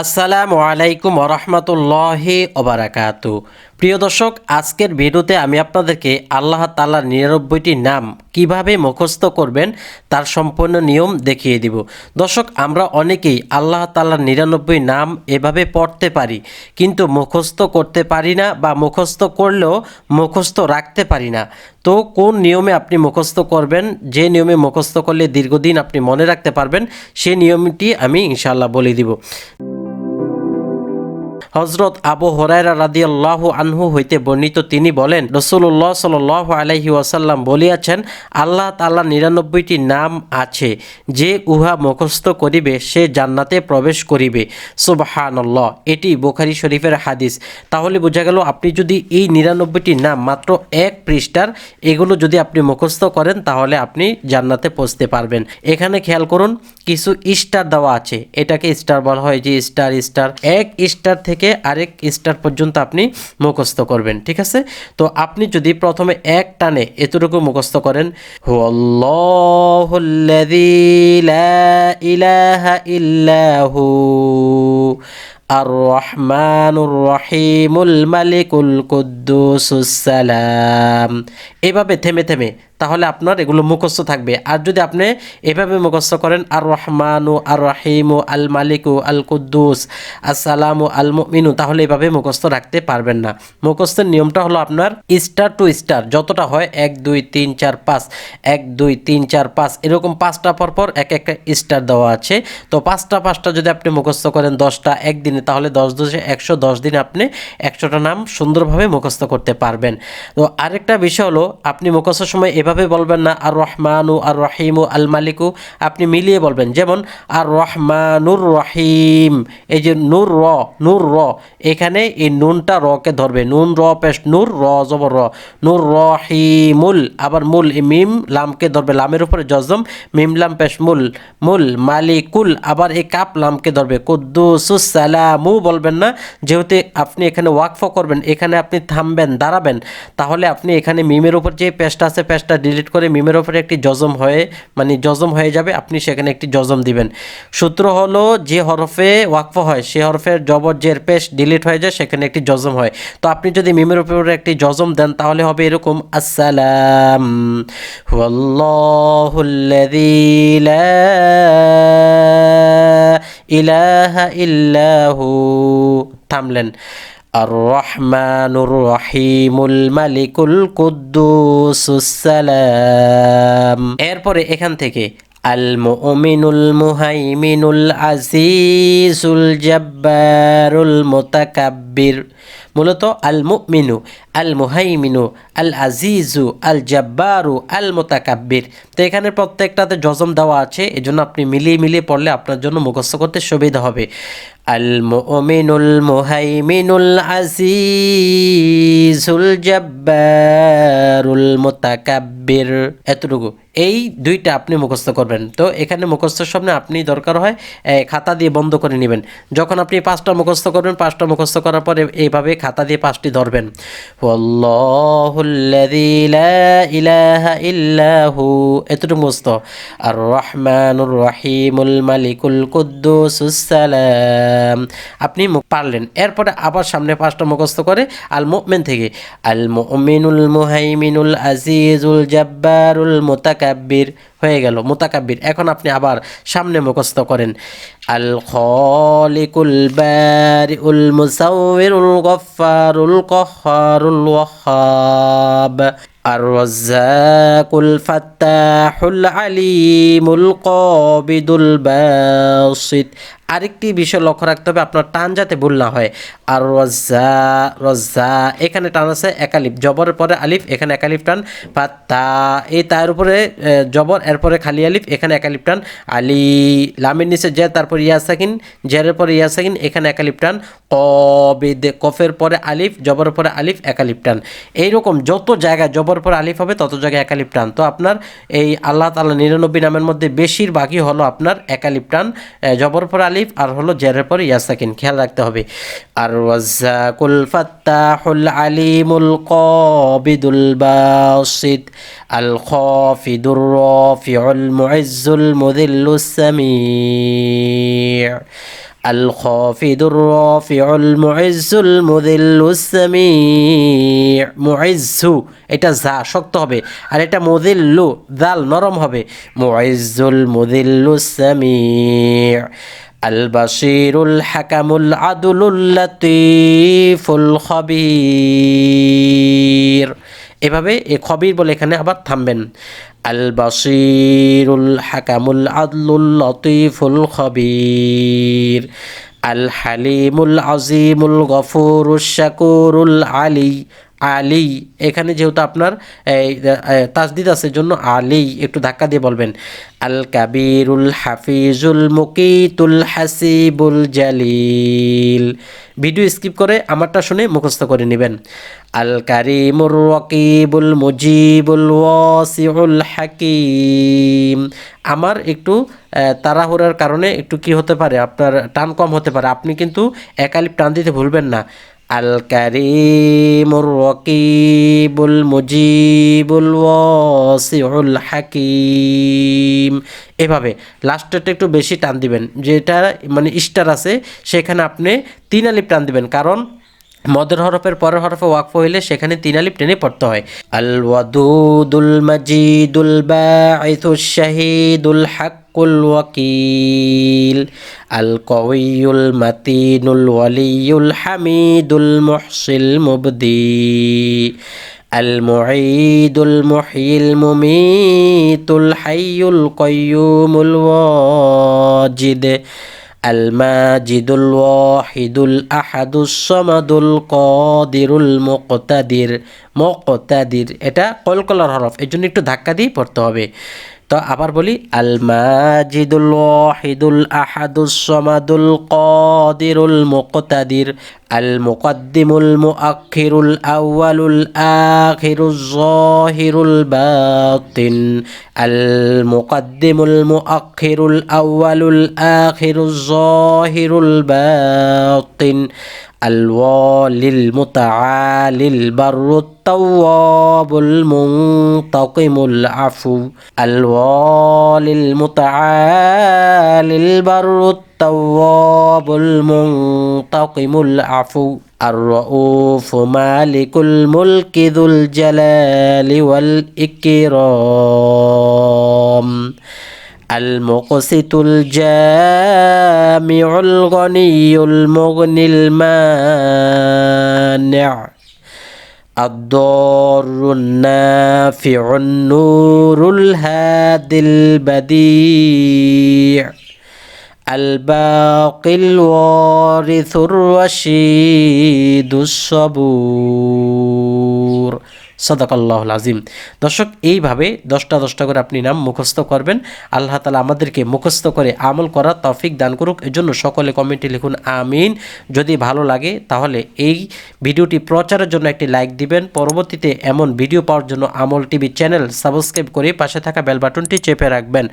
আসসালামু আলাইকুম ওরহমতুল্লাহি ওবারাকাতু। প্রিয় দর্শক, আজকের ভিডিওতে আমি আপনাদেরকে আল্লাহ তাল্লাহর নিরানব্বইটি নাম কীভাবে মুখস্থ করবেন তার সম্পূর্ণ নিয়ম দেখিয়ে দিব। দর্শক, আমরা অনেকেই আল্লাহ তাল্লাহর নিরানব্বই নাম এভাবে পড়তে পারি, কিন্তু মুখস্থ করতে পারি না বা মুখস্থ করলেও মুখস্থ রাখতে পারি না। তো কোন নিয়মে আপনি মুখস্থ করবেন, যে নিয়মে মুখস্থ করলে দীর্ঘদিন আপনি মনে রাখতে পারবেন সেই নিয়মটি আমি ইনশাল্লাহ বলে দিব। হজরত আবু হরাইরা রাদিয়াল্লাহ আনহু হইতে বর্ণিত, তিনি বলেন রসুল্লাহ সাল আলাইহি ওয়াসাল্লাম বলিয়াছেন, আল্লাহ তাল্লাহ নিরানব্বইটি নাম আছে, যে উহা মুখস্থ করিবে, সে জান্নাতে প্রবেশ করিবে। সুবহানাল্লাহ। এটি বোখারি শরীফের হাদিস। তাহলে বোঝা গেল, আপনি যদি এই নিরানব্বইটি নাম মাত্র এক পৃষ্ঠার, এগুলো যদি আপনি মুখস্থ করেন, তাহলে আপনি জান্নাতে পৌঁছতে পারবেন। এখানে খেয়াল করুন, কিছু স্টার দেওয়া আছে। এটাকে স্টার বলা হয় যে স্টার স্টার। এক স্টার থেকে আরেক স্টার পর্যন্ত আপনি মুখস্থ করবেন, ঠিক আছে? তো আপনি যদি প্রথমে এক টানে এতটুকু মুখস্থ করেন আর রহমানুর রহিমুল মালিকুল কুদ্দুসুস সালাম। এভাবে থেমে থেমে তাহলে আপনার এগুলো মুখস্থ থাকবে। আর যদি আপনি এভাবে মুখস্থ করেন আর রহমানু আর রাহিমু আল মালিকু আল কুদ্দুস আসসালামু আল মিনু তাহলে এভাবে মুখস্থ রাখতে পারবেন না। মুখস্থের নিয়মটা হলো আপনার স্টার টু স্টার, যতটা হয় এক, দুই, তিন, চার, পাঁচ, এক, দুই, তিন, চার, পাঁচ, এরকম পাঁচটা পরপর এক একটা স্টার দেওয়া আছে। তো পাঁচটা পাঁচটা যদি আপনি মুখস্থ করেন দশটা একদিনে, তাহলে দশ দশে একশো দশ দিনে আপনি একশোটা নাম সুন্দরভাবে মুখস্থ করতে পারবেন। তো আরেকটা বিষয় হলো, আপনি মুখস্থ সময় এভাবে বলবেন না আর রহমানু আর রহিমু আল মালিকু আপনি মিলিয়ে বলবেন, যেমন আর রহমানুর রহিম। এই যে নূর র নূর র, এখানে এই নুনটা রকে ধরবে? নুন র পেস্ট নূর র জবর র। নূর রহিমুল, আবার মূল, এই মিম লামকে ধরবে? লামের উপরে জজম, মিম, লাম পেশ, মূল, মুল, মালিকুল, আবার এই কাপ লামকে ধরবে? কুদ্দুসুস সালামু বলবেন না, যেহেতু আপনি এখানে ওয়াকফ করবেন, এখানে আপনি থামবেন, দাঁড়াবেন, তাহলে আপনি এখানে মিমের উপর যে পেজটা আছে পেজটা ডিলিট করে মিমের উপরে একটি জজম হয়ে মানে জজম হয়ে যাবে, আপনি সেখানে একটি জজম দিবেন। সূত্র হলো যে হরফে ওয়াকফ হয়, সে হরফের জবর জের পেশ ডিলিট হয়ে যায়, সেখানে একটি জজম হয়। তো আপনি যদি মিমের ওপরে একটি জজম দেন, তাহলে হবে এরকম, আসসালাম লা ইলাহা ইল্লাহু থামলেন। আর রহমানুর রহিমুল মালিকুল السلام এরপরে এখান থেকে আল মুমিনুল মুহাইমিনুল আজিজুল জব্বারুল মুতাকাব্বির মূলত আল মুমিনু আল মুহাইমিনু আল আজিজু আল জব্বারু আল মোতাকাব্বির তো এখানে প্রত্যেকটাতে জজম দেওয়া আছে, এজন্য আপনি মিলিয়ে মিলিয়ে পড়লে আপনার জন্য মুখস্থ করতে সুবিধা হবে। আল মুমিনুল মুহাইমিনুল আজিজুল জব্বারুল মোতাকাব্বির। এতটুকু। এই দুইটা আপনি মুখস্থ করবেন। তো এখানে মুখস্থর সামনে আপনি দরকার হয় খাতা দিয়ে বন্ধ করে নেবেন। যখন আপনি পাঁচটা মুখস্থ করবেন, পাঁচটা মুখস্থ করার পরে এইভাবে খাতা দিয়ে পাঁচটি ধরবেন। ইল্লাহু এতটুকু মুখস্থ। আর রহমানুর রহিমুল মালিকুল কুদ্দুসুস সালাম আপনি পারলেন। এরপরে আবার সামনে পাঁচটা মুখস্থ করে আল মুমিন থেকে। আল মুমিনুল মুহাইমিনুল আজিজুল জব্বারুল মুতাকাব্বির হয়ে গেল, মোতাকাব্বির। এখন আপনি আবার সামনে মুখস্থ করেন। আল খলিকুল উল মুসাউবিরুল গফফারুল কহ্হারুল ওয়াহ্হাব الرزاق الفتاح العليم القابض الباسط আরেকটি বিষয় লক্ষ্য রাখতে হবে আপনার টান যাতে ভুল না হয় আর রজ্জা রজ্জা এখানে টান আছে একালিফ জবরের পরে আলিফ এখানে একালিফ টান বা তা এই তার উপরে আহ, জবর এরপরে খালি আলিফ এখানে একালিফ টান আলি লামের নিচে জে তারপর ইয়া সাকিন জেরের পরে ইয়া সাকিন এখানে একালিফ টান কবেদে কফের পরে আলিফ জবরের পরে আলিফ একালিফ টান এইরকম যত জায়গায় জবর পরে আলিফ হবে, তত জায়গায় একালিফ টান। তো আপনার এই আল্লাহ তাআলা নিরানব্বই নামের মধ্যে বেশিরভাগই হলো আপনার একালিফ টান জবর পরে আলিফ আর হলো জেরের পরে ইয়াসাকিন। খেয়াল রাখতে হবে। আর আলিমুল কবিদুল বাসিত, আল খাফিদুর রাফিউল মুইজ্জুল মুযিল্লুস সামি' الخافض الرافع المعز المذل السميع معز এটা যা শক্ত হবে আর এটা মুদিল্লু দাল নরম হবে মুইজুল মুদিল্লু সামিউ البصير الحكم العدل اللطيف الخبير এভাবে এ খবির বলে এখানে আবার থামবেন। আল বাসিরুল হাকামুল আদলুল লতিফুল খবির। আল হালিমুল আজিমুল গফুরুল শাকুরুল আলী। আলী, এখানে যেহেতু আপনার, এই তাজদিদ আছে জন্য আলী একটু ধাক্কা দিয়ে বলবেন। আল কাবিরুল হাফিজুল মুকিতুল হাসিবুল জালিল। ভিডিও স্কিপ করে আমারটা শুনে মুখস্থ করে নেবেন। আল কারিমুর রকিবুল মুজিবুল ওয়াসিউল হাকিম। আমার একটু তাড়াহুড়ার কারণে একটু কি হতে পারে, আপনার টান কম হতে পারে। আপনি কিন্তু একালিপ টান দিতে ভুলবেন না। কারিমুর রকিবুল মুজিবুল ওয়াসিউল হাকিম। এভাবে লাস্টেরটা একটু বেশি টান দিবেন। যেটা মানে স্টার আছে, সেখানে আপনি তিন আলিপ টান দিবেন। কারণ মদের হরফের পরের হরফে ওয়াকফ হইলে সেখানে তিন আলিপ টেনে পড়তে হয়। আল ওয়াদুদুল মাজিদুল বাঈথুশ শাহিদুল হাক্কুল ওয়াকিল আল কওয়িউল মাতিনুল ওয়ালিউল হামিদুল মুহসিল মুবদি المعيد المحيي المميت الحي القيوم الواجد الماجد الواحد الأحد الصمد القادر المقتدر মুকতাদির এটা কলকলার হরফ এর জন্য একটু ধাক্কা দিয়ে পড়তে হবে তো আবার বলি আল মাজিদুল ওয়াহিদুল আহাদুস সামাদুল কাদিরুল মুকতাদির আল মুকদ্দিমুল মুআখিরুল আউয়ালুল আখিরুজ জাহিরুল বাতিন আল মুকদ্দিমুল মুআখিরুল আউয়ালুল আখিরুজ জাহিরুল বাতিন الوالي المتعالي البر التواب المنتقم العفو. الوالي المتعالي البر التواب المنتقم العفو. الرؤوف مالك الملك ذو الجلال والإكرام. المقسط الجامع الغني المغني المانع. الضار النافع النور الهادي البديع. الباقي الوارث الرشيد الصبور. সদাকাল্লাহ আজিম। দর্শক, এইভাবে দশটা দশটা করে আপনি নাম মুখস্থ করবেন। আল্লাহ তালা আমাদেরকে মুখস্থ করে আমল করা তফিক দান করুক। এজন্য সকলে কমেন্টে লিখুন, আমিন। যদি ভালো লাগে, তাহলে এই ভিডিওটি প্রচারের জন্য একটি লাইক দিবেন। পরবর্তীতে এমন ভিডিও পাওয়ার জন্য আমল টিভি চ্যানেল সাবস্ক্রাইব করে পাশে থাকা বেল বাটনটি চেপে রাখবেন।